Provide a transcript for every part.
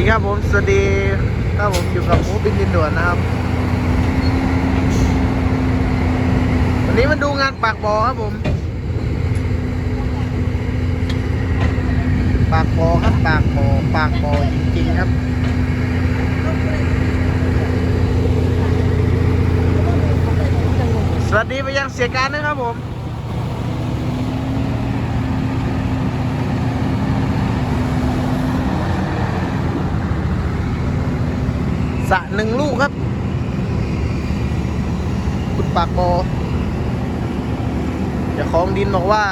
ดีครับผม สวัสดีครับผมอยู่กับมูบินดินด่วนนะครับ วันนี้มาดูงานปากบ่อครับผม ปากบ่อครับปากบ่อปากบ่อจริงๆครับสวัสดีไปยังเสียการนะครับผม สระ หนึ่งลูกครับ คุณปากบอจ้าของดินบอกว่า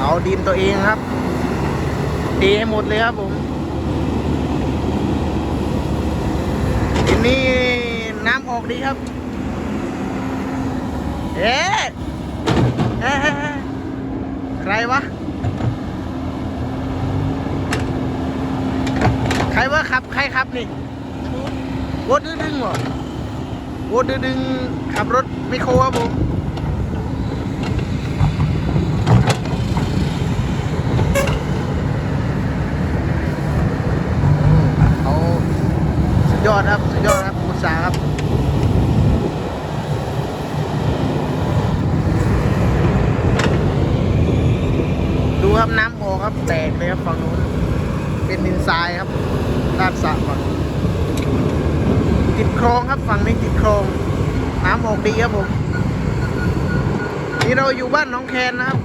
เอาดินตัวเองครับเทให้หมดเลยครับผมดินนี้น้ำออกดีครับ เอ๊ะเอ๊ะเอ๊ะเอ๊ะใครวะ ใครวะขับ ใครขับนี่ โวดดึงดึงเหรอโวดดึงดึงขับรถไมคโครครับผมเขาสุดยอดครับ สุดยอดครับอุตสาครับดูครับน้ำออครับแตกเลยครับฝั่งนู้นเป็นดินทรายครับด้านสระฝั่ง ติดคลองครับฝั่งนี้ติดคลอง น้ำออกดีครับผมนี่เราอยู่บ้านหน้องแคนนะครับ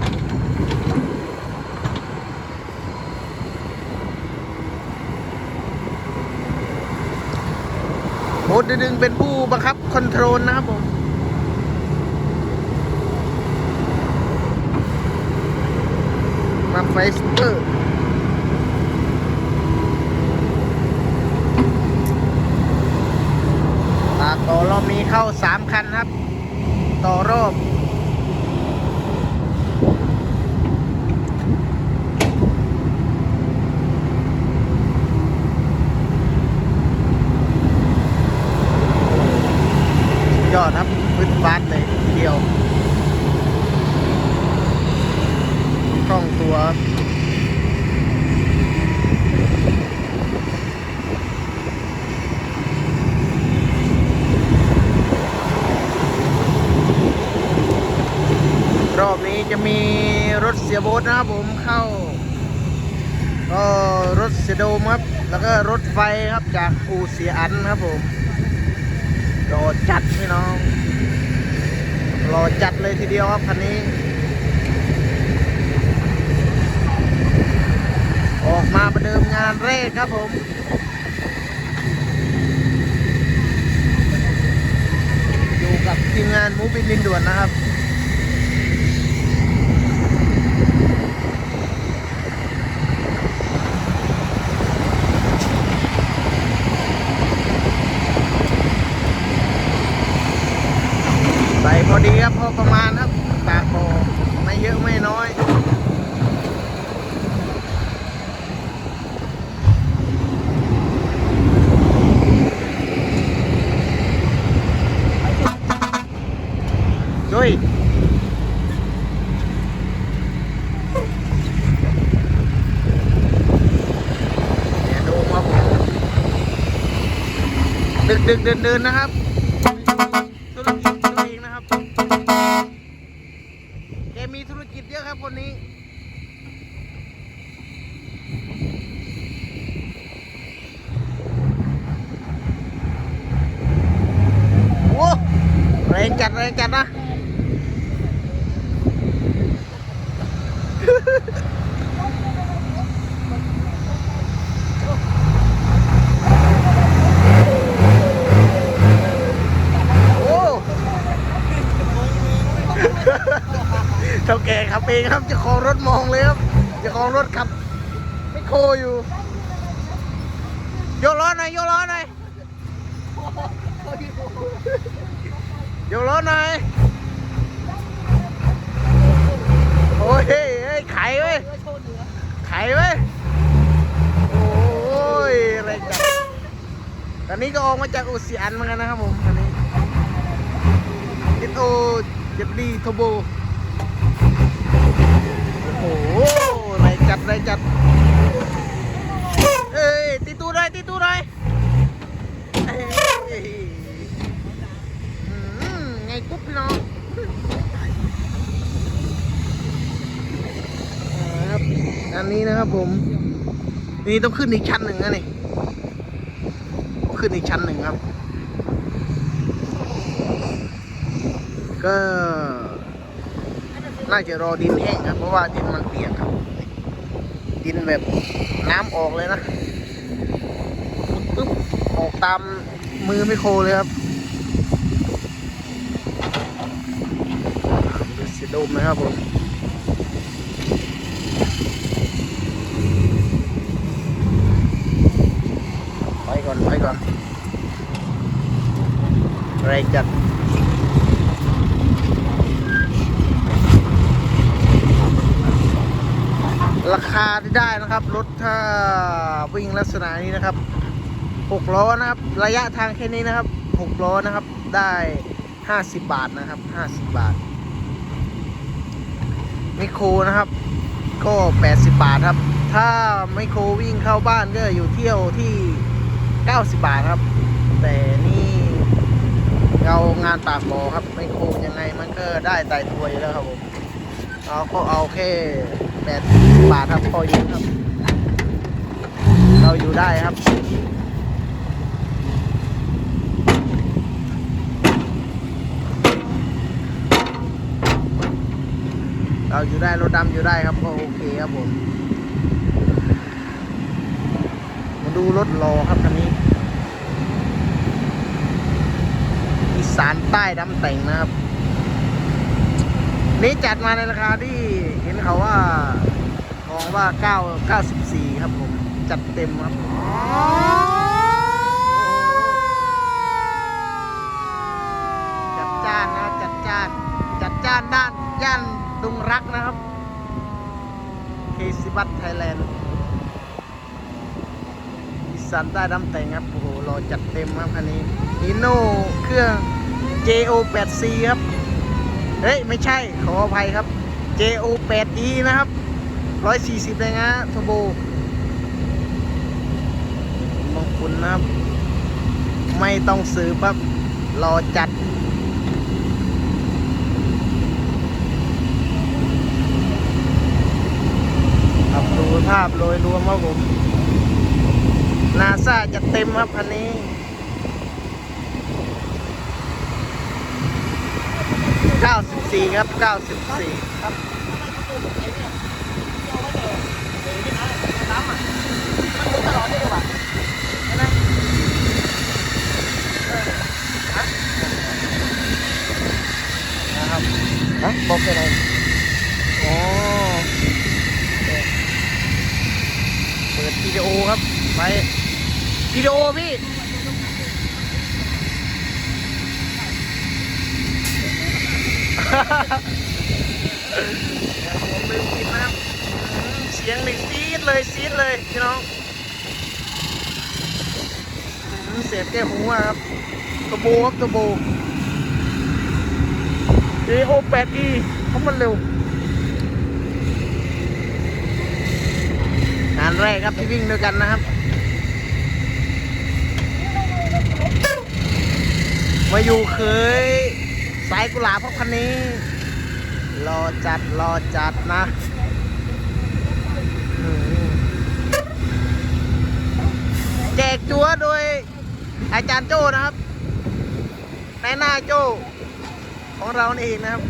โหดดึงเป็นผู้บังคับคอนโทรลนะครับผมมาไฟสเตอร์ ปาก ต่อรอบนี้เข้าสามคันครับ ต่อรอบ ยอดครับพื้นฟาดเลยทีเดียวคล่องตัวครับรอบนี้จะมีรถเสียโบ๊ท นะครับผมเข้าก็รถเสียโดมครับ แล้วก็รถไฟครับจากอูเสียอันครับผมรอจัดพี่น้องรอจัดเลยทีเดียวครับคันนี้ ออกมาประเดิมงานแรกครับผมอยู่กับทีมงานมูบินลินด่วนนะครับ ใส่พอดีครับพอประมาณครับปากโบไม่เยอะไม่น้อย จุ้ยเนี่ยดูครับผม ดึกเดินเดินๆนะครับธุรกิจตัวเองนะครับแกมีธุรกิจเยอะครับคนนี้โอ้แรงจัดแรงจัดนะ โอ้ เท่าแก่ขับ เองครับจ้าของรถมองเลยครับจ้าของรถขับไม่โคอยู่ โยล้อหน่อยโยล้อหน่อยโยล้อหน่อยโอ้ยเฮ้ยไข่เว้ยไข่เว้ยโอ้ยอะไรจังตอนนี้ก็ออกมาจากอุเสียนเหมือนกันนะครับผมตอนนี้เอสโอเจ็บดีทโบ โอ้โหไรจัดไรจัด เอ้ยติดตีตู้หน่อยเอ้ยอืมไงกุ๊บพี่น้องครับอันนี้นะครับผม นี่ต้องขึ้นอีกชั้นหนึ่งนะนี่ขึ้นอีกชั้นหนึ่งครับ ก็ น่าจะรอดินแห้งครับ เพราะว่าดินมันเปียกครับ ดินแบบน้ำออกเลยนะปุ๊บออกตามมือไม่โคเลยครับสีดมนะครับผมไปก่อนไปก่อนแรจัด ราที่ได้นะครับ รถถ้าวิ่งลักษณะนี้นะครับ6ล้อนะครับ ระยะทางแค่นี้นะครับ6ล้อนะครับ ได้ 50 บาทนะครับ 50 บาทไมโครนะครับ ก็ 80 บาทครับ ถ้าไมโครวิ่งเข้าบ้านก็อยู่เที่ยวที่ 90 บาทครับ แต่นี่เรางานปากบอครับไมโครยังไงมันก็ได้ตายตัวอยู่แล้วครับผม เราก็เอาแค่แปดบาทครับพออยู่ครับ เราอยู่ได้ครับเราอยู่ได้รถดำอยู่ได้ครับก็โอเคครับผม มาดูรถรอครับคันนี้อีสานใต้ดำแต่งนะครับ นี่จัดมาในราคาที่เห็นเขาว่ามองว่า 9 94 ครับผม จัดเต็มครับจัดจ้านนะจัดจ้าน จัดจ้านด้านย่านดุงรักนะครับเคซิบัตไทยแลนด์อีสานใต้ดำแต่งครับ โอ้โหรอจัดเต็มครับคันนี้ฮีโน่เครื่อง JO 8C ครับ เฮ้ย ไม่ใช่ ขออภัยครับ JO 8E นะครับ 140 เลยนะทโบมองคุณนะครับ ไม่ต้องซื้อปั๊บ รอจัด ครับดูภาพโดยรวมครับผม นาซาจะเต็มครับคันนี้ 94 ครับ 94 ครับนะครับฮะบอกไปไหนอ๋อเปิดวิดีโอครับ ไปวิดีโอพี่ ผมลืมกินนะครับเสียงนี่ซีดเลยซีดเลยพี่น้องเสียบแก้หูอะครับตะโบครับตะโบ JO 8E เพราะมันเร็ว งานแรกครับที่วิ่งด้วยกันนะครับ มาอยู่เคย สายกุหลาบเพราะคันนี้ รอจัดรอจัดนะแจกจัวโดยอาจารย์โจ้นะครับนายหน้าโจ้ของเรานี่เองนะครับ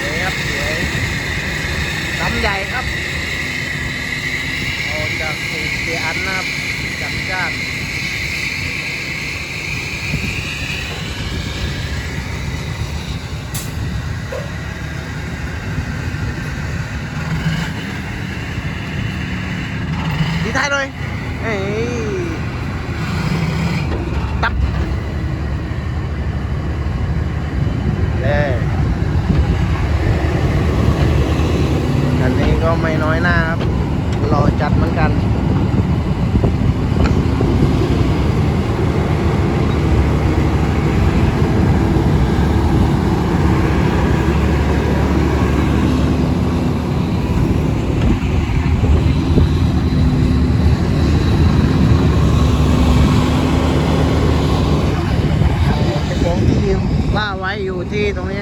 สวยครับสวยลำใหญ่ครับออกจากสูตรเสียอันนะครับจัดจ้านดีท้ายเลยเอ้ยตับเอ้ย อันนี้ก็ไม่น้อยหน้าครับ รอจัดเหมือนกัน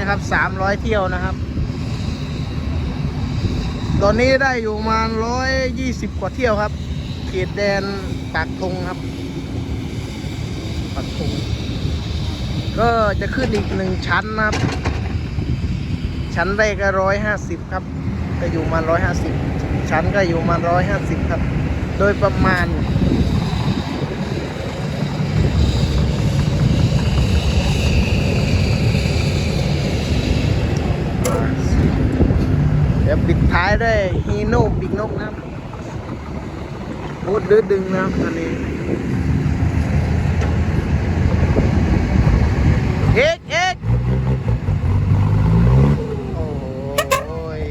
นะครับสามร้อย เที่ยวนะครับ ตอนนี้ได้อยู่ประมาร้อยยี่สิบกว่าเที่ยวครับเขตแดนปากทงครับปากทงก็จะขึ้นอีกหนึ่งชั้นนะครับ ชั้นแรกก็ร้อยห้าสิบครับ ก็อยู่มาร้อยห้าสิบชั้นก็อยู่มาร้อยห้าสิบครับ โดยประมาณ เดี๋ยวปิ ด้วยฮีโน่ปีกนกนะบพูดดื้อดึงนะครับอันนี้เอ็กเอ็กโอ้ย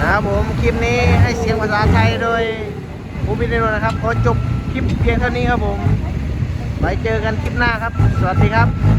นะครับผมคลิปนี้ให้เสียงภาษาไทยโดยภูมิเดโนนะครับ ขอจบคลิปเพียงเท่านี้ครับผมไว้เจอกันคลิปหน้าครับ สวัสดีครับ